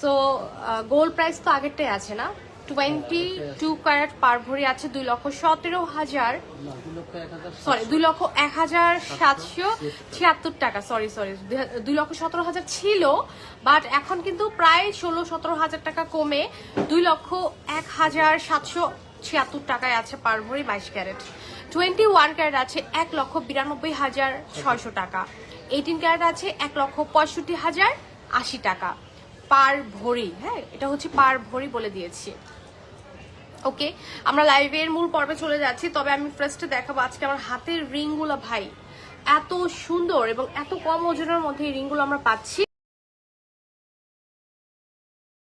So gold price তো আগেরটাই আছে না? টোয়েন্টি টু ক্যারেট পার ভরি আছে দুই লক্ষ সতেরো হাজার। সরি দুই লক্ষ এক হাজার সাতশো। ছিয়াত্তর টাকা সরি সরি দুই লক্ষ সতেরো হাজার ছিল বাট এখন কিন্তু প্রায় ষোলো সতেরো হাজার টাকা কমে দুই লক্ষ এক হাজার সাতশো ছিয়াত্তর টাকায় আছে পার ভরি বাইশ ক্যারেট টোয়েন্টি ওয়ান ক্যারেট আছে এক লক্ষ বিরানব্বই হাজার ছয়শো টাকা। এইটিন ক্যারেট আছে এক লক্ষ পঁয়ষট্টি হাজার আশি টাকা। পার ভরি হ্যাঁ এটা হচ্ছে পার ভরি বলে দিয়েছি। ওকে, আমরা লাইভের মূল পর্বে চলে যাচ্ছি, তবে আমি ফার্স্টে দেখাবো আজকে আমার হাতের রিংগুলো ভাই। এত সুন্দর এবং এত কম ওজনের মধ্যে এই রিংগুলো আমরা পাচ্ছি।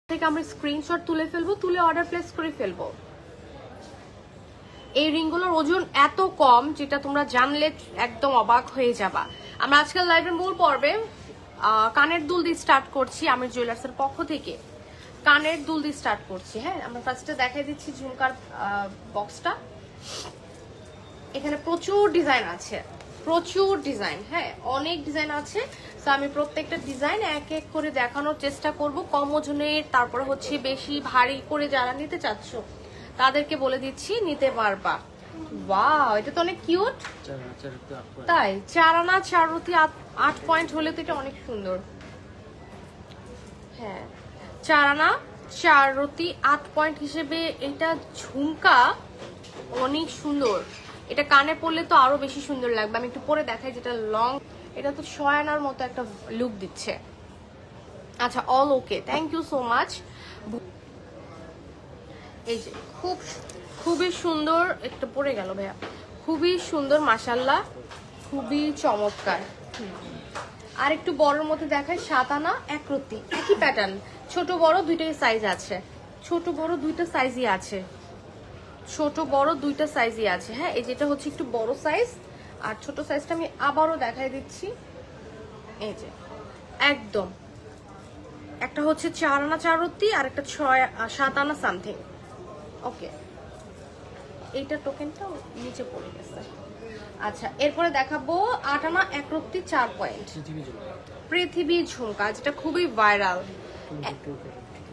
থেকে আমরা স্ক্রিনশট তুলে ফেলব, তুলে অর্ডার প্লেস করে ফেলব। এই রিংগুলোর ওজন এত কম, যেটা তোমরা জানলে একদম অবাক হয়ে যাবা। আমরা আজকাল লাইভের মূল পর্বে কানের দুল দিয়ে স্টার্ট করছি আমি জুয়েলার্সের পক্ষ থেকে। কানের দুল দিয়ে স্টার্ট করছি হ্যাঁ? আমরা ফার্স্টে দেখাই দিচ্ছি ঝুমকার বক্সটা এখানে প্রচুর ডিজাইন আছে, প্রচুর ডিজাইন হ্যাঁ? অনেক ডিজাইন আছে। তো আমি প্রত্যেকটা ডিজাইন এক এক করে দেখানোর চেষ্টা করব। কম ওজনের, তারপরে হচ্ছে বেশি ভারী করে যারা নিতে চাচ্ছ, তাদেরকে বলে দিচ্ছি, নিতে পারবা। ওয়াও এটা তো অনেক কিউট। তাই চার আনা চার রুটি আট- পয়েন্ট হলে তো এটা অনেক সুন্দর। হ্যাঁ চার আনা চার রুটি আট পয়েন্ট হিসেবে এটা ঝুমকা অনেক সুন্দর। এটা কানে পরলে তো আরও বেশি সুন্দর লাগবে। আমি একটু পরে দেখাই যেটা লং এটা তো ছয় আনার মতো একটা লুক দিচ্ছে। আচ্ছা all okay thank you so much এই যে খুব খুবই সুন্দর একটু পড়ে গেল ভাইয়া। খুবই সুন্দর মাসাল্লাহ খুবই চমৎকার। আর একটু বড়র মধ্যে দেখায় সাত আনা, এক রত্তি। একই প্যাটার্ন ছোট বড় দুইটাই সাইজ আছে। ছোট বড় দুইটা সাইজই আছে। ছোট বড় দুইটা সাইজই আছে। হ্যাঁ এই যেটা হচ্ছে একটু বড় সাইজ আর ছোট সাইজটা আমি আবারও দেখাই দিচ্ছি। এই যে, একদম। একটা হচ্ছে চার আনা চার রত্তি আর একটা ছয়, সাত আনা সামথিং ওকে এইটা টোকেনটা নিচে পড়ে গেছে। আচ্ছা এরপরে দেখাবো আট আনা এক রত্তি চার পয়েন্ট। পৃথিবী ঝুমকা যেটা খুবই ভাইরাল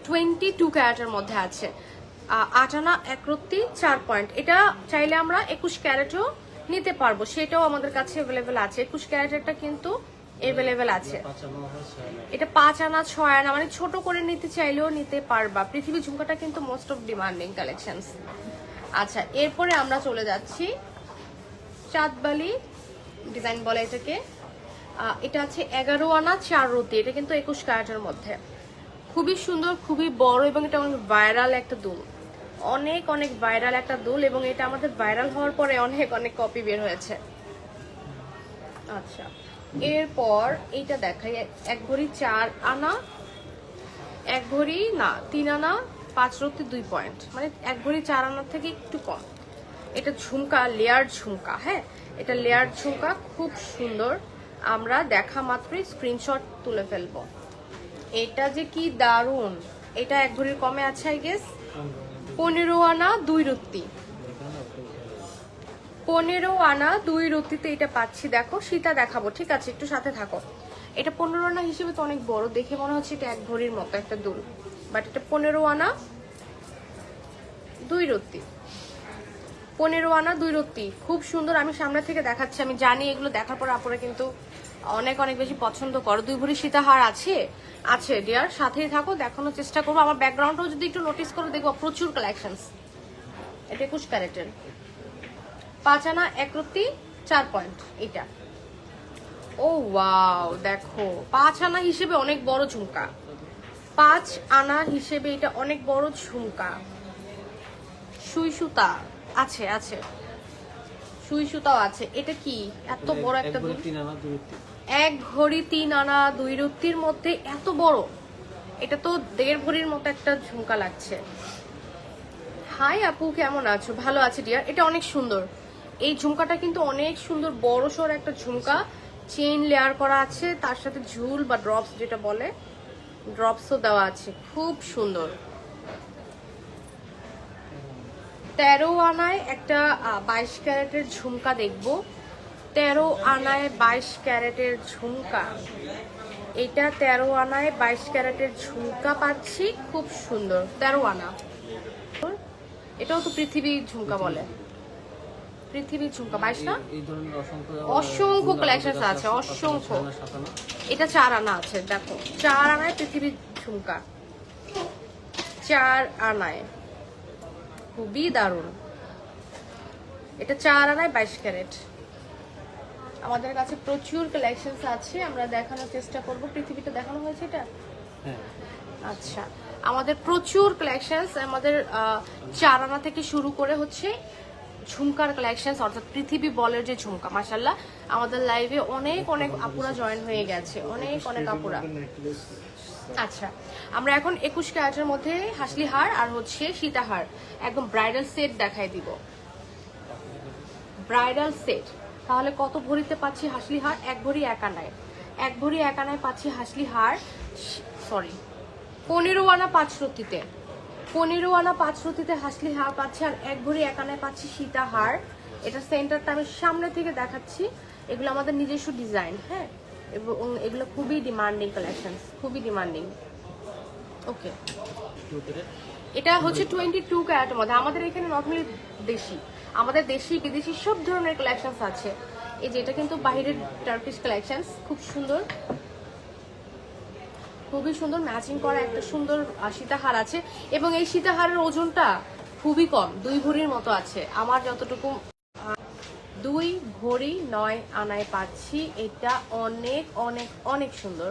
টোয়েন্টি টু ক্যারেটের মধ্যে আছে। আহ, আট আনা এক রত্তি চার পয়েন্ট। এটা চাইলে আমরা একুশ ক্যারেটও নিতে পারব। সেটাও আমাদের কাছে অ্যাভেলেবেল আছে। একুশ ক্যারেটেরটা কিন্তু অ্যাভেলেবেল আছে। এটা পাঁচ আনা ছয় আনা। মানে ছোট করে নিতে চাইলেও নিতে পারবা। পৃথিবী ঝুমকাটা কিন্তু মোস্ট অফ ডিমান্ডিং কালেকশনস আচ্ছা এরপরে আমরা চলে যাচ্ছি চাঁদবালি ডিজাইন বলে এটাকে। এটা আছে এগারো আনা চার রতি, এটা কিন্তু একুশ ক্যারেটের মধ্যে। খুবই সুন্দর, খুবই বড় এবং এটা অনেক ভাইরাল একটা দুল। অনেক অনেক ভাইরাল একটা দুল এবং এটা আমাদের ভাইরাল হওয়ার পরে অনেক অনেক কপি বের হয়েছে। আচ্ছা এরপর এইটা দেখাই, এক ভরি চার আনা, এক ভরি না, তিন আনা পাঁচ রত্তি দুই পয়েন্ট। মানে এক ঘড়ি চার আনার থেকে একটু কম। এটা ঝুমকা লেয়ার ঝুমকা হ্যাঁ? এটা লেয়ার ঝুমকা, খুব সুন্দর। আমরা দেখা মাত্রই স্ক্রিনশট তুলে ফেলব। এটা যে কি দারুণ! এটা এক ঘড়ির কমে আছে আই গেস পনেরো আনা দুই রত্তি। পনেরো আনা দুই রতিতে এটা পাচ্ছি। দেখো, সীতা দেখাবো, ঠিক আছে? একটু সাথে থাকো। এটা পনেরো আনা হিসেবে তো অনেক বড়। দেখে মনে হচ্ছে এটা এক ঘড়ির মতো একটা দুল বাট এটা পনেরো আনা, দুই রত্তি। পনেরো আনা, দুই রত্তি। খুব সুন্দর, আমি সামনে থেকে দেখাচ্ছি, আমি জানি এগুলো দেখার পর আপনারা কিন্তু অনেক অনেক বেশি পছন্দ করো। দুই ভরি সীতাহার আছে আছে ডিয়ার সাথেই থাকো, দেখানোর চেষ্টা করব। আমার ব্যাকগ্রাউন্ডও যদি একটু নোটিস করো, দেখব প্রচুর কালেকশনস এটা একুশ ক্যারেটের। পাঁচ আনা, এক রত্তি, চার পয়েন্ট এটা ও ওয়াও দেখো। পাঁচ আনা হিসেবে অনেক বড় ঝুমকা। পাঁচ আনা হিসেবে এটা অনেক বড় ঝুমকা। সুই সুতা আছে আছে। সুই সুতাও আছে। এটা কি? এত বড় একটা। এক ঘড়ি তিন আনা দুই রত্তির মধ্যে এত বড়। এটা তো দেড় ভরির মতো একটা ঝুমকা লাগছে। হাই আপু কেমন আছো? ভালো আছে ডিয়ার এটা অনেক সুন্দর। এই ঝুমকাটা কিন্তু অনেক সুন্দর বড় সড় একটা ঝুমকা। চেইন লেয়ার করা আছে তার সাথে ঝুল বা ড্রপস যেটা বলে। ড্রপসও দেওয়া আছে, খুব সুন্দর। তেরো আনায় একটা বাইশ ক্যারেটের ঝুমকা দেখব। তেরো আনায় বাইশ ক্যারেটের ঝুমকা। এটা তেরো আনায় বাইশ ক্যারেটের ঝুমকা পাচ্ছি, খুব সুন্দর। তেরো আনা এটাও তো পৃথিবী ঝুমকা বলে। পৃথিবী ঝুমকা বাইশ না? অসংখ্য আমাদের আছে, অসংখ্য। এটা চার আনা আছে দেখো। চার আনায় পৃথিবীর ঝুমকা চার আনায়। খুবই দারুণ। এটা চার আনায় বাইশ ক্যারেট। আমাদের কাছে প্রচুর কালেকশনস আছে আমরা দেখানোর চেষ্টা করব। পৃথিবীটা দেখানো হয়েছে এটা? হ্যাঁ। আচ্ছা। আমাদের প্রচুর কালেকশনস আমাদের চার আনা থেকে শুরু করে হচ্ছে ঝুমকার কালেকশনস অর্থাৎ পৃথিবী বলের যে ঝুমকা মাসাল্লাহ আমাদের লাইভে অনেক অনেক আপুরা জয়েন হয়ে গেছে। অনেক অনেক আপুরা। আচ্ছা আমরা এখন একুশ ক্যারেটের মধ্যে হাসলি হার আর হচ্ছে সীতাহার একদম ব্রাইডাল সেট দেখাই দিব। ব্রাইডাল সেট তাহলে কত ভরিতে পাচ্ছি হাসলি হার? এক ভরি এক আনায়। এক ভরি এক আনায় পাচ্ছি হাসলি হার সরি পনেরো আনা পাঁচ রতিতে। পনেরো আনা পাঁচ রতিতে হাসলি হার পাচ্ছি আর এক ভরি এক আনায় পাচ্ছি সীতাহার এটা সেন্টারটা আমি সামনে থেকে দেখাচ্ছি। এগুলো আমাদের নিজস্ব ডিজাইন হ্যাঁ? এবং এগুলো খুবই ডিমান্ডিং কালেকশন খুবই ডিমান্ডিং ওকে এটা হচ্ছে টোয়েন্টি টু ক্যারেটের মধ্যে। আমাদের এখানে নর্মালি দেশি, আমাদের দেশি, বিদেশি সব ধরনের কালেকশনস আছে। এই যে এটা কিন্তু বাইরের টার্কিশ কালেকশনস খুব সুন্দর। খুবই সুন্দর ম্যাচিং করা একটা সুন্দর সীতাহার আছে। এবং এই সীতাহারের ওজনটা খুবই কম, দুই ভরির মতো আছে। আমার যতটুকু দুই ভরি নয় আনায় পাচ্ছি, এটা অনেক অনেক অনেক সুন্দর।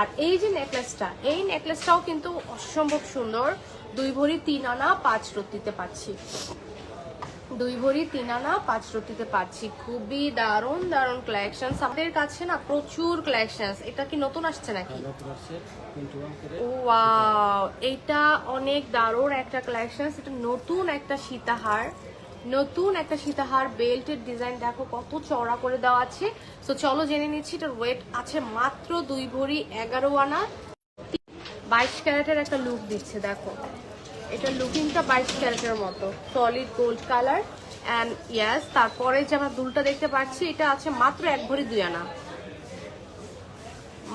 আর এই যে নেকলেসটা এই নেকলেসটাও কিন্তু অসম্ভব সুন্দর। দুই ভরি তিন আনা, পাঁচ রত্তিতে পাচ্ছি। দুই ভরি তিন আনা পাঁচ রতিতে পাচ্ছি। খুবই দারুণ দারুণ কালেকশন আমাদের কাছে না প্রচুর কালেকশন এটা কি নতুন আসছে নাকি? ওয়াও এটা অনেক দারুণ একটা কালেকশন এটা নতুন একটা সীতাহার। নতুন একটা সীতাহার বেল্টের ডিজাইন দেখো কত চওড়া করে দেওয়া আছে। তো চলো জেনে নিচ্ছি এটার ওয়েট আছে মাত্র দুই ভরি এগারো আনা। বাইশ ক্যারেটের একটা লুক দিচ্ছে দেখো। এটা লুকিংটা বাইশ ক্যারেটের মতো। Solid gold colour and yes তারপরে যে আমরা দুলটা দেখতে পাচ্ছি, এটা আছে মাত্র এক ভরি দুই আনা।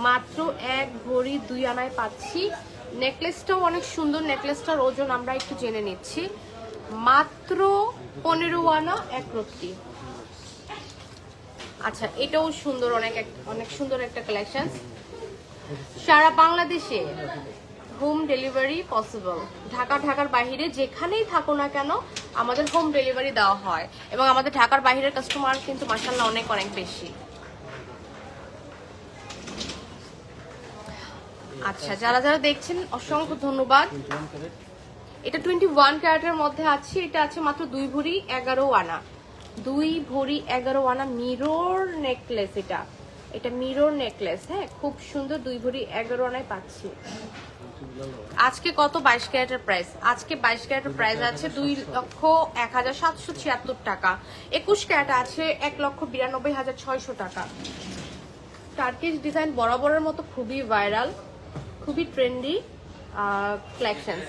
মাত্র এক ভরি দুই আনায় পাচ্ছি। নেকলেসটাও অনেক সুন্দর নেকলেসটার ওজন আমরা একটু জেনে নিচ্ছি। মাত্র পনেরো আনা এক রত্তি। আচ্ছা এটাও সুন্দর, অনেক অনেক সুন্দর একটা কালেকশন সারা বাংলাদেশে হোম ডেলিভারি পসিবল ঢাকা, ঢাকার বাইরে যেখানেই থাকো না কেন, আমাদের হোম ডেলিভারি দেওয়া হয়। এবং আমাদের ঢাকার বাইরের কাস্টমার কিন্তু মাসাল্লাহ অনেক অনেক বেশি। আচ্ছা যারা যারা দেখছেন, অসংখ্য ধন্যবাদ। এটা টোয়েন্টি ওয়ান ক্যারেটের মধ্যে আছে। এটা আছে মাত্র দুই ভরি এগারো আনা। দুই ভরি এগারো আনা মিরর নেকলেস এটা। এটা মিরর নেকলেস হ্যাঁ? খুব সুন্দর দুই ভরি এগারো আনায় পাচ্ছি। আজকে কত বাইশ ক্যারেটের প্রাইস আজকে বাইশ ক্যারেটের প্রাইস আছে দুই লক্ষ এক হাজার সাতশো ছিয়াত্তর টাকা। একুশ ক্যারেট আছে এক লক্ষ বিরানব্বই হাজার ছয়শো টাকা। টার্কিশ ডিজাইন বরাবরের মতো খুবই ভাইরাল খুবই ট্রেন্ডি কালেকশন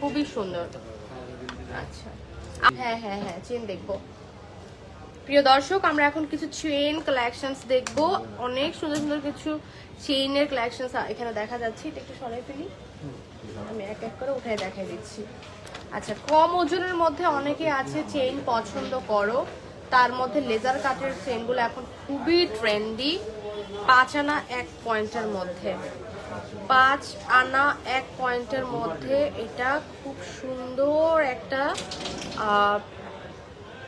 খুবই সুন্দর। আচ্ছা। হ্যাঁ হ্যাঁ হ্যাঁ চেন দেখব। প্রিয় দর্শক, আমরা এখন কিছু চেইন কালেকশনস দেখব। অনেক সুন্দর সুন্দর কিছু চেইনের কালেকশনস এখানে দেখা যাচ্ছে। এটা একটু সরাই ফেলি। আমি এক এক করে উঠে দেখাই দিচ্ছি। আচ্ছা কম ওজনের মধ্যে অনেকে আছে চেইন পছন্দ করো। তার মধ্যে লেজার কাটের চেইনগুলো এখন খুবই ট্রেন্ডি পাঁচ আনা এক পয়েন্টের মধ্যে। পাঁচ আনা এক পয়েন্টের মধ্যে এটা খুব সুন্দর একটা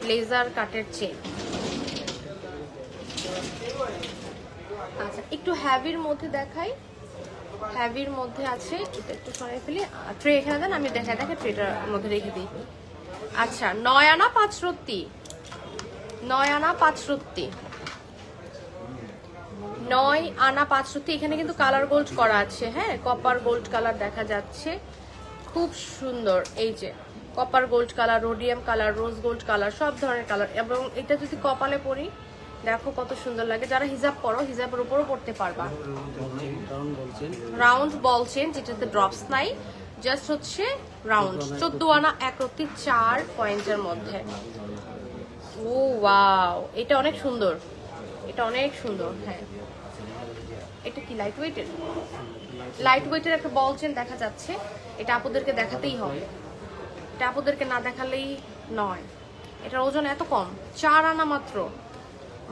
লেজার কাটের চেন আচ্ছা একটু হ্যাভির মধ্যে দেখাই। হ্যাভির মধ্যে আছে, এটা একটু সরাই ফেলি। ট্রে এখানে দেন, আমি দেখা দেখে ট্রেটার মধ্যে রেখে দিই। আচ্ছা নয় আনা পাঁচ রত্তি নয় আনা পাঁচ রত্তি নয় আনা পাঁচ রত্তি এখানে কিন্তু কালার গোল্ড করা আছে হ্যাঁ? কপার গোল্ড কালার দেখা যাচ্ছে। খুব সুন্দর, এই যে। Copper gold colour rhodium colour rose gold colour সব ধরনের কালার এবং এটা যদি কপালে পরি, দেখো কত সুন্দর লাগে। যারা হিজাব পরো, হিজাবের উপরও পড়তে পারবা। রাউন্ড বল চেন যেটাতে ড্রপস নাই। জাস্ট হচ্ছে রাউন্ড চোদ্দ আনা একরত্তি চার পয়েন্টের মধ্যে। ও ওয়াও এটা অনেক সুন্দর। এটা অনেক সুন্দর হ্যাঁ। এটা কি লাইট ওয়েটের লাইট ওয়েটের একটা বল চেন দেখা যাচ্ছে। এটা আপুদেরকে দেখাতেই হবে। এটা না দেখালেই নয়। এটার ওজন এত কম, চার আনা মাত্র।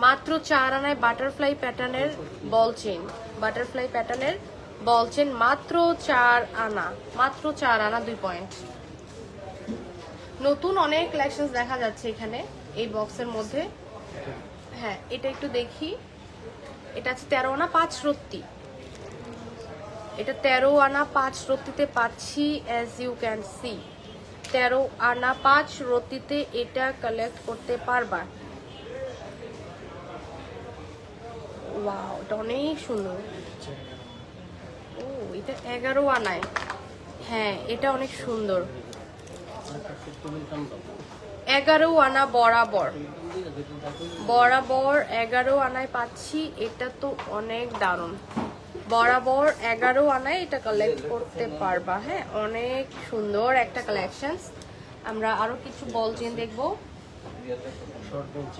মাত্র চার আনায় বাটারফ্লাই প্যাটার্নের বল চেন বাটারফ্লাই প্যাটার্নের বল চেন মাত্র চার আনা, মাত্র চার আনা দুই পয়েন্ট নতুন অনেক কালেকশন দেখা যাচ্ছে এখানে, এই বক্সের মধ্যে। হ্যাঁ এটা একটু দেখি। এটা আছে তেরো আনা পাঁচ রত্তি। এটা তেরো আনা পাঁচ রত্তিতে পাচ্ছি অ্যাজ ইউ ক্যান সি তেরো আনা পাঁচ রতিতে এটা কালেক্ট করতে পারবা। ওয়াও এটা অনেক সুন্দর। ও এটা এগারো আনায়। হ্যাঁ এটা অনেক সুন্দর। এগারো আনা বরাবর। বরাবর এগারো আনায় পাচ্ছি, এটা তো অনেক দারুণ। বরাবর এগারো আনায় এটা কালেক্ট করতে পারবা হ্যাঁ? অনেক সুন্দর একটা কালেকশনস আমরা আরও কিছু বল চেন দেখব।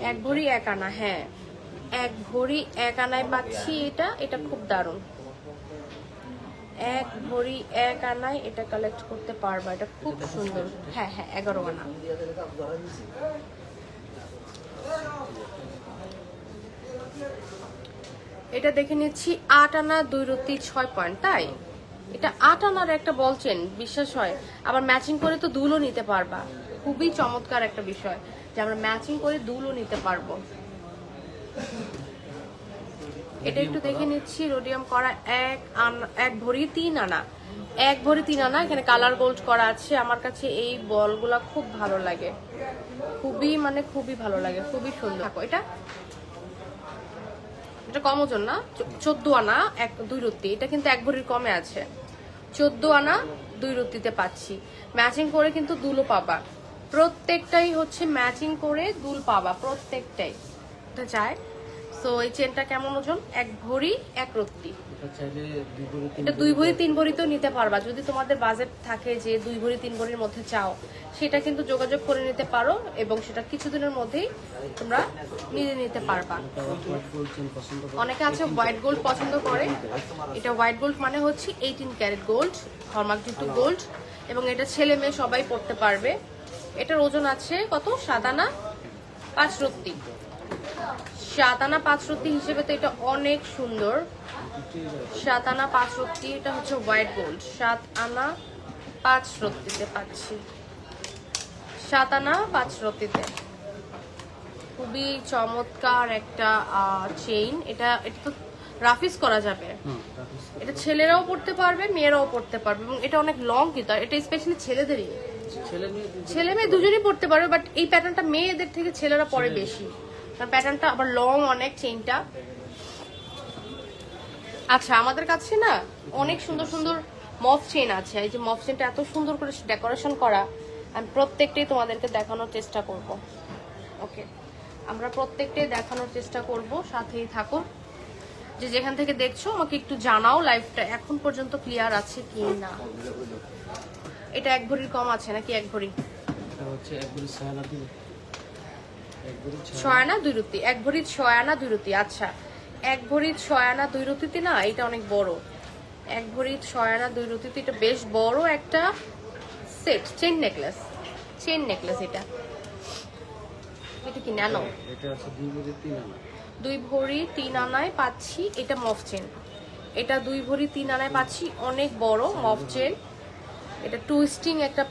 এক ভরি এক আনা হ্যাঁ। এক ভরি এক আনায় পাচ্ছি এটা এটা খুব দারুণ। এক ভরি এক আনায় এটা কালেক্ট করতে পারবা, এটা খুব সুন্দর। হ্যাঁ হ্যাঁ এগারো আনা। এটা দেখে নিচ্ছি আট আনা দুই রুটি ছয় পয়েন্ট, তাই? এটা আট আনার একটা বলছেন বিশ্বাস হয়। আবার ম্যাচিং করে তো দুলও নিতে পারবা। খুবই চমৎকার একটা বিষয় যে আমরা ম্যাচিং করে দুলও নিতে পারব। এটা একটু দেখে নিচ্ছি রোডিয়াম করা এক আনা, এক ভরি তিন আনা। এক ভরি তিন আনা, এখানে কালার গোল্ড করা আছে। আমার কাছে এই বলগুলা খুব ভালো লাগে। খুবই মানে খুবই ভালো লাগে, খুবই সুন্দর। এটা এটা কম ওজন না চোদ্দ আনা, এক, দুই রুটি। এটা কিন্তু এক ভরির কমে আছে। চোদ্দ আনা, দুই রুটিতে পাচ্ছি। ম্যাচিং করে কিন্তু দুলও পাবা। প্রত্যেকটাই হচ্ছে ম্যাচিং করে দুল পাবা, প্রত্যেকটাই। এটা তো এই চেনটা কেমন ওজন? এক ভরি, এক রত্তি এটা দুই ভরি তিন ভরিতেও নিতে পারবা। যদি তোমাদের বাজেট থাকে যে দুই ভরি তিন ভরির মধ্যে চাও সেটা কিন্তু যোগাযোগ করে নিতে পারো এবং সেটা কিছুদিনের মধ্যেই তোমরা নিয়ে নিতে পারবা। অনেকে আছে হোয়াইট গোল্ড পছন্দ করে। এটা হোয়াইট গোল্ড মানে হচ্ছে এইটিন ক্যারেট গোল্ড হলমার্কযুক্ত গোল্ড এবং এটা ছেলে মেয়ে সবাই পড়তে পারবে। এটার ওজন আছে কত? সাদানা পাঁচ রত্তি। সাতানা পাঁচ রত্তি হিসেবে তো এটা অনেক সুন্দর। সাত আনা পাঁচ রত্তি এটা হচ্ছে হোয়াইট গোল্ড সাত আনা পাঁচ রত্তিতে পাচ্ছি। সাত আনা পাঁচ রত্তিতে খুবই চমৎকার একটা চেইন এটা এটা তো রাফিস করা যাবে। এটা ছেলেরাও পড়তে পারবে মেয়েরাও পড়তে পারবে এবং এটা অনেক লং কিন্তু এটা স্পেশালি ছেলেদেরই। ছেলে মেয়ে দুজনেই পড়তে পারবে। বাট এই প্যাটার্নটা মেয়েদের থেকে ছেলেরা পরে বেশি। প্যাটার্নটা আবার লং অনেক চেইনটা আচ্ছা আমাদের কাছে না অনেক সুন্দর সুন্দর মফ চেইন আছে। এই যে মফ চেইনটা এত সুন্দর করে ডেকোরেশন করা, আমি প্রত্যেকটাই তোমাদেরকে দেখানোর চেষ্টা করব। ওকে আমরা প্রত্যেকটাই দেখানোর চেষ্টা করব, সাথেই থাকো যে যেখান থেকে দেখছ, আমাকে একটু জানাও লাইভটা এখন পর্যন্ত ক্লিয়ার আছে কি না এটা এক ভরির কম আছে নাকি এক ভরি? হচ্ছে এক ভরি ছয় আনা। দুই রুটি। এক ভরির ছয় আনা দুই রুটি। আচ্ছা এক ভরির ছয় আনা দুই রুটিতে না এটা অনেক বড়। এক ভরির ছয় আনা দুই রুটিতে এটা বেশ বড় একটা set chain necklace. Chain necklace এটা। এটা কি ন্যানো? এটা আছে দুই ভরি তিন আনা। দুই ভরি তিন আনায় পাচ্ছি এটা মফ চেন এটা দুই ভরি তিন আনায় পাচ্ছি অনেক বড় মফ চেন এটা টুইস্টিং একটা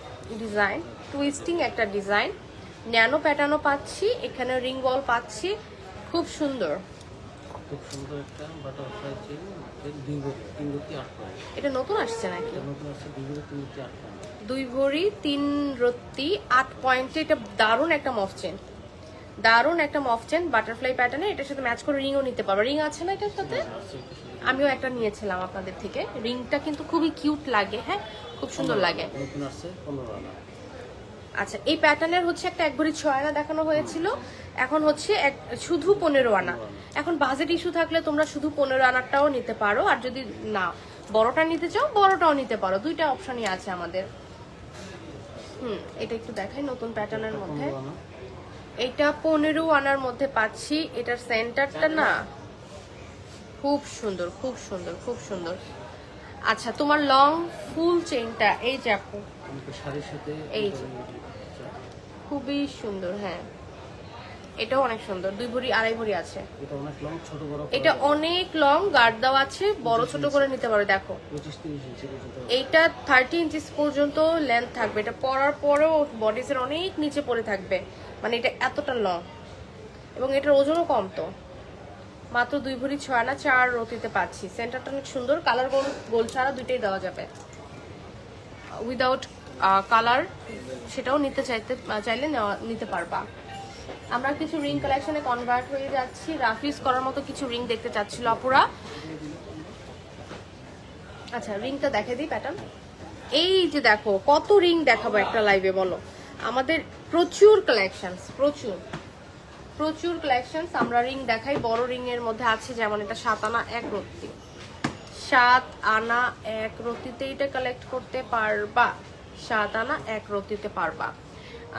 ডিজাইন টুইস্টিং একটা ডিজাইন। ন্যানো প্যাটার্নও পাচ্ছি এখানে রিং বল পাচ্ছি খুব সুন্দর। খুব সুন্দর একটা বাটারফ্লাই চেন দুই ভরি তিন ভরি আট পয়েন্ট এটা নতুন আসছে নাকি? নতুন আছে দুই ভরি তিন ভরি আট পয়েন্ট দুই ভরি তিন রত্তি আট পয়েন্টে এটা দারুণ একটা মফ চেন দারুণ একটা মফ চেন বাটারফ্লাই প্যাটার্নে এটার সাথে ম্যাচ করে রিংও নিতে পারব। রিং আছে না এটার সাথে? সাথে। আমিও একটা নিয়েছিলাম আপনাদের থেকে। রিংটা কিন্তু খুবই কিউট লাগে হ্যাঁ? খুব সুন্দর লাগে। নতুন আসছে পনেরো আনা আচ্ছা এই প্যাটার্নের হচ্ছে একটা এক ভরি ছয় আনা দেখানো হয়েছিল। এখন হচ্ছে এক শুধু পনেরো আনা এখন বাজেট ইস্যু থাকলে তোমরা শুধু পনেরো আনারটাও নিতে পারো আর যদি না বড়টা নিতে চাও বড়টাও নিতে পারো। দুইটা অপশনই আছে আমাদের। হুম এটা একটু দেখাই নতুন প্যাটার্নের মধ্যে। এইটা পনেরো আনার মধ্যে পাচ্ছি এটার সেন্টারটা না। খুব সুন্দর খুব সুন্দর খুব সুন্দর। আচ্ছা তোমার লং ফুল চেইনটা এই যে আপু। এই যে। খুবই সুন্দর হ্যাঁ। এটাও অনেক সুন্দর দুই ভরি আড়াই ভরি আছে। এটা অনেক লং গার্ড দেওয়া আছে বড় ছোট করে নিতে পারো দেখো। এইটা থার্টি ইঞ্চিস পর্যন্ত লেন্থ থাকবে। এটা পরার পরেও বডিসের অনেক নিচে পড়ে থাকবে। মানে এটা এতটা লং এবং এটার ওজনও কম তো। মাত্র দুই ভরি ছয় না চার রতিতে পাচ্ছি। সেন্টারটা অনেক সুন্দর কালার গোল গোল ছাড়া দুইটাই দেওয়া যাবে। উইদাউট কালার সেটাও নিতে চাইতে চাইলে নেওয়া, নিতে পারবা। আমরা কিছু রিং কালেকশনে কনভার্ট হয়ে যাচ্ছি। রাফিজ করার মতো কিছু রিং দেখতে চাচ্ছিল অপুরা আচ্ছা রিংটা দেখে দিই প্যাটার্ন এই যে দেখো, কত রিং দেখাবো একটা লাইভে বলো। আমাদের প্রচুর কালেকশনস প্রচুর। প্রচুর কালেকশনস আমরা রিং দেখাই। বড় রিং এর মধ্যে আছে যেমন এটা সাত আনা, এক রত্তি। সাত আনা, এক রত্তিতে এটা কালেক্ট করতে পারবা। সাত আনা এক রত্তিতে পারবা।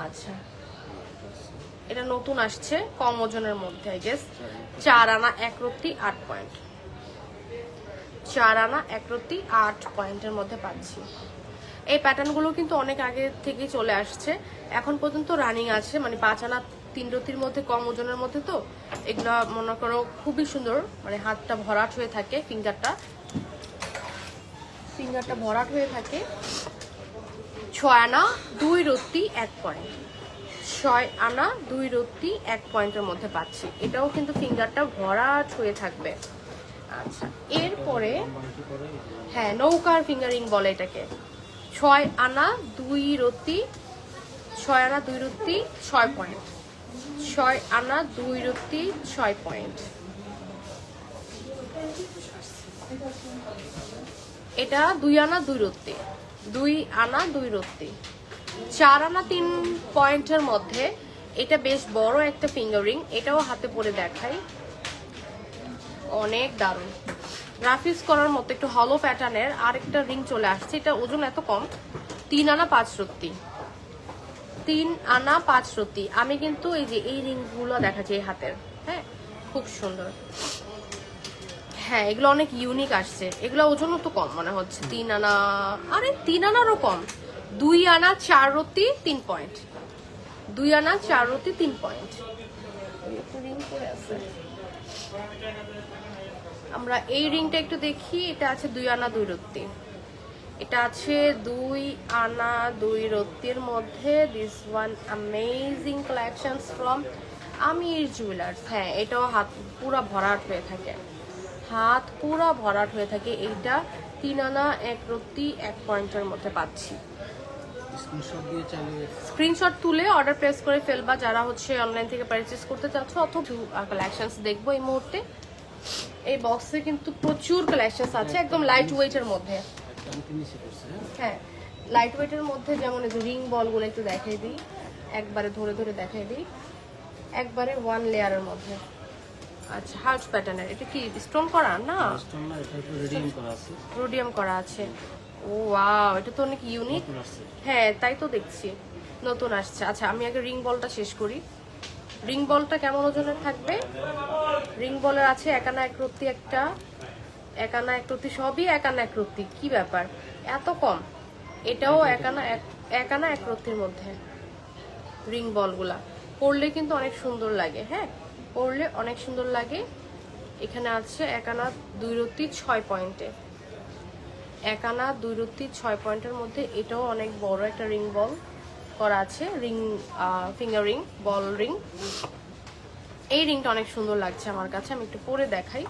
আচ্ছা। এটা নতুন আসছে, কম ওজনের মধ্যে আই গেস চার আনা এক রত্তি আট পয়েন্ট চার আনা এক রত্তি আট পয়েন্টের মধ্যে পাচ্ছি। এই প্যাটার্নগুলো কিন্তু অনেক আগে থেকেই চলে আসছে। এখন পর্যন্ত রানিং আছে মানে পাঁচ আনা তিন রতির মধ্যে, কম ওজনের মধ্যে তো। এগুলো মনে করো খুবই সুন্দর মানে হাতটা ভরাট হয়ে থাকে ফিঙ্গারটা ফিঙ্গারটা ভরাট হয়ে থাকে। ছয় আনা, দুই রত্তি এক পয়েন্ট। ছয় আনা, দুই রত্তি এক পয়েন্টের মধ্যে পাচ্ছি। এটাও কিন্তু ফিঙ্গারটা ভরাট হয়ে থাকবে। আচ্ছা এরপরে হ্যাঁ নৌকার ফিঙ্গারিং বলে এটাকে। ছয় আনা, দুই রত্তি ছয় আনা, দুই রত্তি ছয় পয়েন্ট। ছয় আনা, দুই রত্তি ছয় পয়েন্ট। এটা দুই আনা, দুই রত্তি দুই আনা, দুই রত্তি। চার আনা, তিন পয়েন্টের মধ্যে এটা বেশ বড় একটা ফিঙ্গারিং, এটাও হাতে পরে দেখাই। অনেক দারুণ। গ্রাফিক্স করার মতো একটু হলো প্যাটার্নের আরেকটা রিং চলে আসছে, এটা ওজন এত কম, তিন আনা, পাঁচ রত্তি। তিন আনা, পাঁচ রত্তি। আমি কিন্তু এই যে এই রিংগুলো দেখাচ্ছি এই হাতের হ্যাঁ? খুব সুন্দর। হ্যাঁ এগুলো অনেক ইউনিক আসছে। এগুলো ওজনও তো কম মনে হচ্ছে। তিন আনা, আরে তিন আনারও কম। দুই আনা চার রত্তি তিন পয়েন্ট দুই আনা চার রত্তি তিন পয়েন্ট আমরা এই রিংটা একটু দেখি, এটা আছে দুই আনা দুই রত্তি এটা আছে দুই আনা দুই রত্তির মধ্যে this one amazing collections from Amir jewellers হ্যাঁ এটাও হাত, পুরা ভরাট হয়ে থাকে। হাত পুরো ভরাট হয়ে থাকে। এইটা তিন আনা এক রত্তি এক পয়েন্টের মধ্যে পাচ্ছি। স্ক্রিনশট তুলে অর্ডার প্লেস করে ফেলবা। যারা হচ্ছে অনলাইন থেকে পারচেস করতে চাচ্ছ অথবা কালেকশনস দেখব এই মুহূর্তে। এই বক্সে কিন্তু প্রচুর কালেকশনস আছে একদম লাইট ওয়েটের মধ্যে। হ্যাঁ। হ্যাঁ লাইট ওয়েটের মধ্যে যেমন এই রিং বলগুলো একটু দেখাই দিই। একবারে ধরে ধরে দেখাই দিই। একবারে ওয়ান লেয়ারের মধ্যে। আচ্ছা হার্ট প্যাটার্নের এটা কি স্টোন করা? না। স্টোন না এটা একটু রিডিং করা আছে। রোডিয়াম করা আছে। ও ওয়াও এটা তো অনেক ইউনিক হ্যাঁ তাই তো দেখছি। নতুন আসছে। আচ্ছা আমি আগে রিং বলটা শেষ করি। রিং বলটা কেমন ওজনের থাকবে? রিং বলের আছে একানা এক রত্তি একটা একানা এক রত্তি সবই একানা এক রত্তি কি ব্যাপার? এত কম। এটাও একানা এক একানা এক রত্তির মধ্যে রিং বলগুলা পরলে কিন্তু অনেক সুন্দর লাগে হ্যাঁ? পরলে অনেক সুন্দর লাগে। এখানে আছে একানা দুই রত্তি ছয় পয়েন্টে। এক আনা দুই রুটি ছয় পয়েন্টের মধ্যে এটাও অনেক বড় একটা রিং বল করা আছে, ring finger ring, ball ring. এই রিংটা অনেক সুন্দর লাগছে আমার কাছে, আমি একটু পরে দেখাই।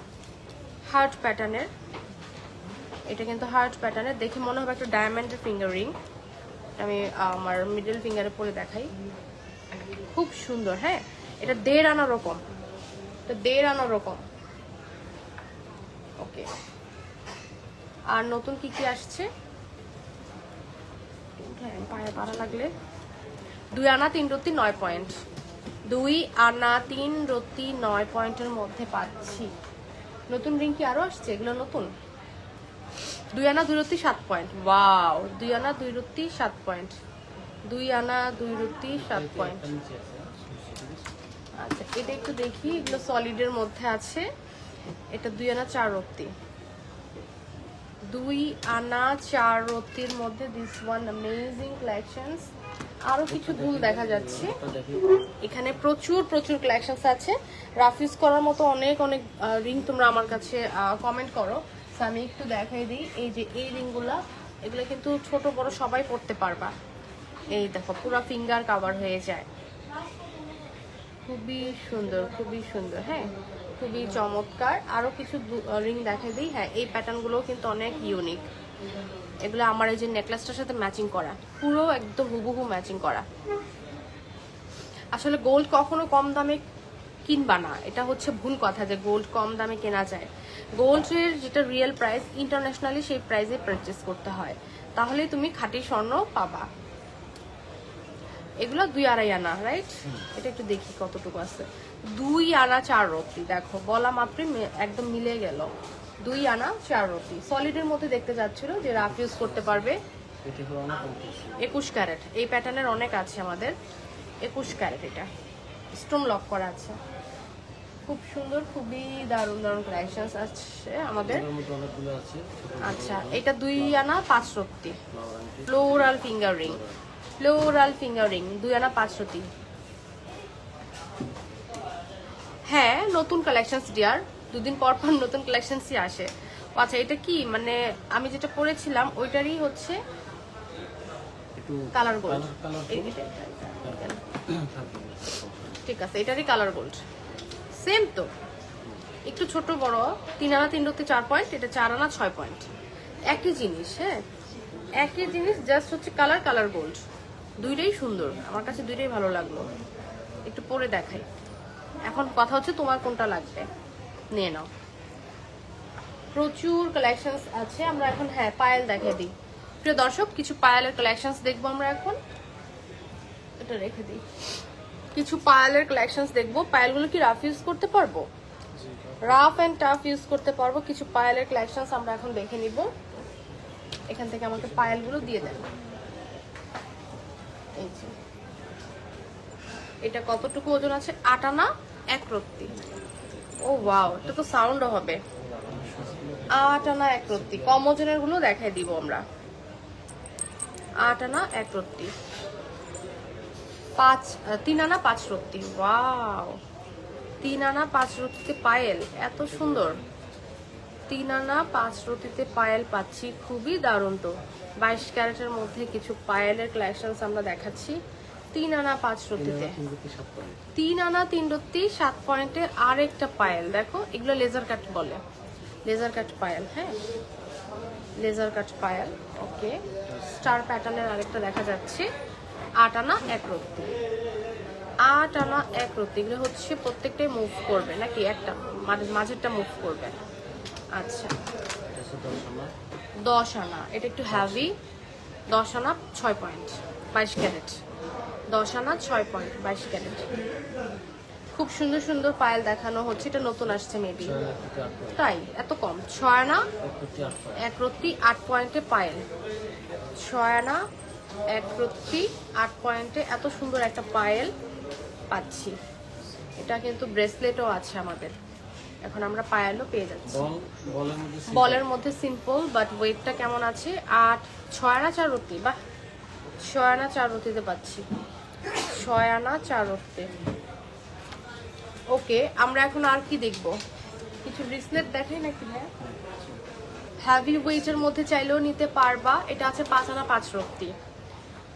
হার্ট প্যাটার্নের। এটা কিন্তু হার্ট প্যাটার্নের। দেখে মনে হবে একটা ডায়মন্ডের ফিঙ্গার রিং। আমি আমার মিডল ফিঙ্গারে পরে দেখাই। খুব সুন্দর হ্যাঁ? এটা দেড় আনা রকম। এটা দেড় আনা রকম। ওকে আর নতুন কি কি আসছে? পায়ে পাড়া লাগলে। দুই আনা তিন রত্তি নয় পয়েন্ট দুই আনা তিন রত্তি নয় পয়েন্টের মধ্যে পাচ্ছি। নতুন রিং কি আরও আসছে? এগুলো নতুন? দুই আনা দুই রত্তি সাত পয়েন্ট ওয়াও দুই আনা দুই রত্তি সাত পয়েন্ট দুই আনা দুই রত্তি সাত পয়েন্ট আচ্ছা এটা একটু দেখি, এগুলো সলিডের মধ্যে আছে। এটা দুই আনা চার রত্তি। দুই আনা চার রত্তির মধ্যে দিস ওয়ান অ্যামেজিং কালেকশনস আরও কিছু দুল দেখা যাচ্ছে। এখানে প্রচুর প্রচুর কালেকশনস আছে। রাফ করার মতো অনেক অনেক রিং তোমরা আমার কাছে কমেন্ট করো। আমি একটু দেখাই দিই। এই যে, এই রিংগুলা এগুলো কিন্তু ছোট, বড় সবাই পড়তে পারবা। এই দেখো, পুরো ফিঙ্গার কভার হয়ে যায়। খুবই সুন্দর খুবই সুন্দর হ্যাঁ? খুবই চমৎকার। আরও কিছু রিং দেখাই দিই। হ্যাঁ এই প্যাটার্নগুলোও কিন্তু অনেক ইউনিক এগুলো আমার এই যে নেকলেসটার সাথে ম্যাচিং করা। পুরো একদম হুবহু ম্যাচিং করা। আসলে গোল্ড কখনো কম দামে কিনবা না। এটা হচ্ছে ভুল কথা যে গোল্ড কম দামে কেনা যায়। গোল্ডের যেটা রিয়েল প্রাইস ইন্টারন্যাশনালি সেই প্রাইসে পারচেস করতে হয়। তাহলে তুমি খাঁটি স্বর্ণ পাবা। এগুলো দুই আড়াই আনা রাইট এটা একটু দেখি কতটুকু আছে। দুই আনা চার রতি দেখো বলা মাত্রই একদম মিলে গেল। দুই আনা চার রতি সলিডের মধ্যে দেখতে যাচ্ছিল যে রাফ ইউজ করতে পারবে। একুশ ক্যারেট। এই প্যাটার্নের অনেক আছে আমাদের। একুশ ক্যারেট এটা। স্টোন লক করা আছে। খুব সুন্দর খুবই দারুণ দারুণ কালেকশনস আছে আমাদের। আচ্ছা এটা দুই আনা পাঁচ রত্তি floral finger ring floral finger দুই আনা পাঁচ রত্তি হ্যাঁ নতুন কালেকশনস ডিয়ার দুদিন পর পর নতুন কালেকশনসই আসে। আচ্ছা এটা কি? মানে আমি যেটা পরেছিলাম ওইটারই হচ্ছে কালার গোল্ড ঠিক আছে এটারই কালার গোল্ড সেম তো। একটু ছোট বড়। তিন আনা তিন রত্তি চার পয়েন্ট এটা চার আনা ছয় পয়েন্ট একই জিনিস হ্যাঁ? একই জিনিস জাস্ট হচ্ছে কালার কালার গোল্ড দুইটাই সুন্দর। আমার কাছে দুইটাই ভালো লাগল। একটু পরে দেখাই। এখন কথা হচ্ছে তোমার কোনটা লাগবে? নিয়ে নাও। প্রচুর কালেকশনস আছে। আমরা এখন হ্যাঁ পায়েল দেখে দিই। প্রিয় দর্শক, কিছু পায়েলের কালেকশনস দেখব আমরা এখন। এটা রেখে দিই। কিছু পায়েলের কালেকশনস দেখব। পায়েলগুলো কি রাফ ইউজ করতে পারব? রাফ অ্যান্ড টাফ ইউজ করতে পারব। কিছু পায়েলের কালেকশনস আমরা এখন দেখে নিব। এখান থেকে আমাকে পায়েলগুলো দিয়ে দেন। এটা কতটুকু ওজন আছে? আট আনা, এক রত্তি। ও ওয়াও এটা তো সাউন্ডও হবে। আট আনা, এক রত্তি। কম ওজনেরগুলো দেখাই দিব আমরা। আট আনা, এক রত্তি। পাঁচ, তিন আনা, পাঁচ রত্তি। ওয়াও তিন আনা, পাঁচ রত্তিতে পায়েল। এত সুন্দর। তিন আনা পাঁচ রতিতে পায়েল পাচ্ছি খুবই দারুণ তো। বাইশ ক্যারেটের মধ্যে কিছু পায়েলের কালেকশনস আমরা দেখাচ্ছি। তিন আনা পাঁচ রতিতে। তিন পয়েন্ট। আনা তিন রত্তি সাত পয়েন্টের আর একটা পায়েল। দেখো এগুলো লেজার কাট বলে। লেজার কাট পায়েল হ্যাঁ? লেজার কাট পায়েল ওকে স্টার প্যাটার্নের আরেকটা দেখা যাচ্ছে। আট আনা এক রত্তি আট আনা এক রত্তি এগুলো হচ্ছে প্রত্যেকটাই মুভ করবে নাকি একটা? মাঝে- মাঝেরটা মুভ করবে। আচ্ছা। দশ আনা। এটা একটু হ্যাভি দশ আনা ছয় পয়েন্ট বাইশ ক্যারেট। দশ আনা ছয় পয়েন্ট বাইশ ক্যারেট। খুব সুন্দর সুন্দর পায়েল দেখানো হচ্ছে। এটা নতুন আসছে মেবি তাই এত কম। ছয় আনা এক রত্তি আট পয়েন্টে পায়েল ছয় আনা এক রত্তি আট পয়েন্টে এত সুন্দর একটা পায়েল পাচ্ছি। এটা কিন্তু ব্রেসলেটও আছে আমাদের। এখন আমরা পায়েলও পেয়ে যাচ্ছি। বলের মধ্যে সিম্পল বাট ওয়েটটা কেমন আছে? আট ছয় আনা চার রুটি বাহ। ছয় আনা চার রুটিতে পাচ্ছি। ছয় আনা চার রুটি ওকে আমরা এখন আর কি দেখব? কিছু ব্রিসলেট দেখাই নাকি ভাইয়া? হ্যাভি ওয়েটের মধ্যে চাইলেও নিতে পারবা। এটা আছে পাঁচ আনা পাঁচ রত্তি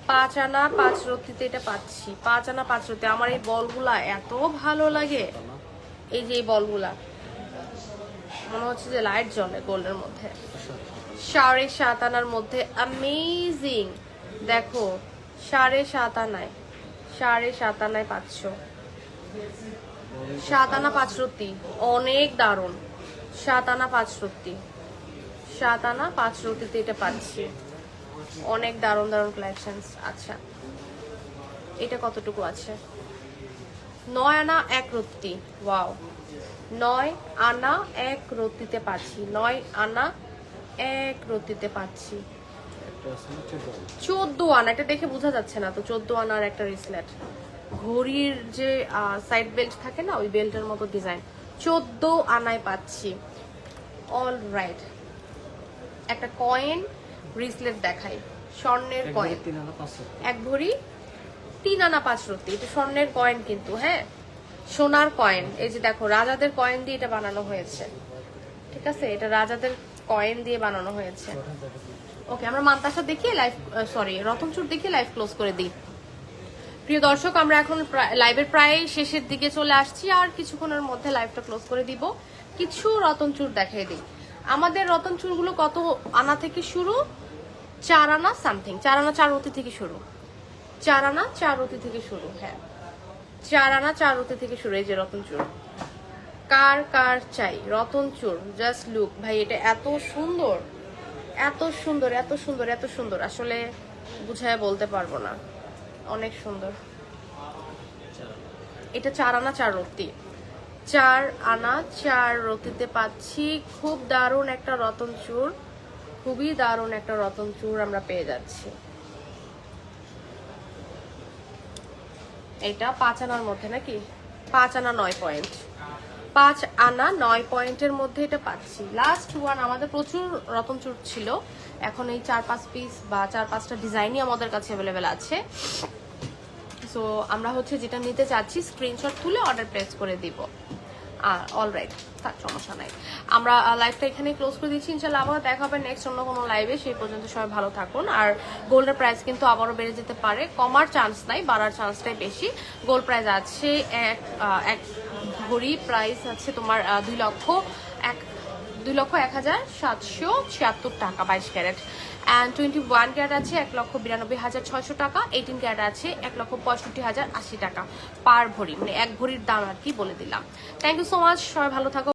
পাঁচ আনা পাঁচ রত্তিতে এটা পাচ্ছি। পাঁচ আনা পাঁচ রত্তি আমার এই বলগুলা এত ভালো লাগে। এই যে এই বলগুলা। মনে হচ্ছে যে লাইট জ্বলে গোল্ডের মধ্যে। সাড়ে সাত আনার মধ্যে অ্যামেজিং দেখো সাড়ে সাত আনায় সাড়ে সাত আনায় পাচ্ছ সাত আনা পাঁচ রত্তি অনেক দারুণ। সাত আনা পাঁচ রত্তি। সাত আনা পাঁচ রত্তিতে এটা পাচ্ছি। অনেক দারুণ দারুণ কালেকশন আচ্ছা এটা কতটুকু আছে? নয় আনা এক রত্তি। ওয়াও নয় আনা এক রত্তিতে পাচ্ছি নয় আনা এক রত্তিতে পাচ্ছি। চোদ্দ আনা। এটা দেখে বোঝা যাচ্ছে না তো চোদ্দ আনার একটা রিসলেট ঘড়ির যে সাইড বেল্ট থাকে না ওই বেল্টের মতো ডিজাইন চোদ্দ আনায় পাচ্ছি। অল রাইট একটা কয়েন রিসলেট দেখাই। স্বর্ণের কয়েন এক ভরি তিন আনা পাঁচ রত্তি এটা স্বর্ণের কয়েন কিন্তু হ্যাঁ? সোনার কয়েন। এই যে দেখো, রাজাদের কয়েন দিয়ে এটা বানানো হয়েছে। ঠিক আছে? এটা রাজাদের কয়েন দিয়ে বানানো হয়েছে। ওকে আমরা মান্তাসা দেখিয়ে লাইভ সরি রতনচুর দেখিয়ে লাইভ ক্লোজ করে দিই। প্রিয় দর্শক, আমরা এখন লাইভের প্রায় শেষের দিকে চলে আসছি, আর কিছুক্ষণের মধ্যে লাইভটা ক্লোজ করে দিব। কিছু রতনচুর দেখিয়ে দিই। আমাদের রতনচুরগুলো কত আনা থেকে শুরু? চার আনা সামথিং চার আনা চার রতি থেকে শুরু। চার আনা চার রতি থেকে শুরু হ্যাঁ। চার আনা চার রতি থেকে শুরু এই যে রতনচুর কার কার চাই? রতন রতনচুর জাস্ট লুক ভাই, এটা এত সুন্দর এত সুন্দর এত সুন্দর এত সুন্দর। আসলে বুঝায় বলতে পারব না। অনেক সুন্দর। এটা চার আনা চার রতি। চার আনা চার রতিতে পাচ্ছি। খুব দারুণ একটা রতন চূড় খুবই দারুণ একটা রতন চূড় আমরা পেয়ে যাচ্ছি। এটা পাঁচ আনার মধ্যে নাকি? পাঁচ আনা নয় পয়েন্ট পাঁচ আনা নয় পয়েন্টের মধ্যে এটা পাচ্ছি। লাস্ট ওয়ান আমাদের প্রচুর রতন চূড় ছিল। এখন এই চার পাঁচ পিস বা চার পাঁচটা ডিজাইনই আমাদের কাছে অ্যাভেলেবেল আছে। সো আমরা হচ্ছে যেটা নিতে চাচ্ছি স্ক্রিনশট তুলে অর্ডার প্লেস করে দিব। অলরাইট থাক, সমস্যা নাই। আমরা লাইভটা এখানে ক্লোজ করে দিচ্ছি। ইনশাল্লাহ আবার দেখা হবে নেক্সট অন্য কোনো লাইভে সেই পর্যন্ত সবাই ভালো থাকুন। আর গোল্ডের প্রাইস কিন্তু আবারও বেড়ে যেতে পারে। কমার চান্স নাই, বাড়ার চান্সটাই বেশি। গোল্ড প্রাইস আছে এক এক ভরি প্রাইস আছে তোমার দুই লক্ষ এক দুই লক্ষ এক হাজার সাতশো ছিয়াত্তর টাকা, বাইশ carat. And twenty one carat আছে এক লক্ষ বিরানব্বই হাজার ছয়শো টাকা এইটিন ক্যারেট আছে এক লক্ষ পঁয়ষট্টি হাজার আশি টাকা পার ভরি। মানে এক ভরির দাম আর কি বলে দিলাম। থ্যাংক ইউ সো মাচ সবাই ভালো থাকো।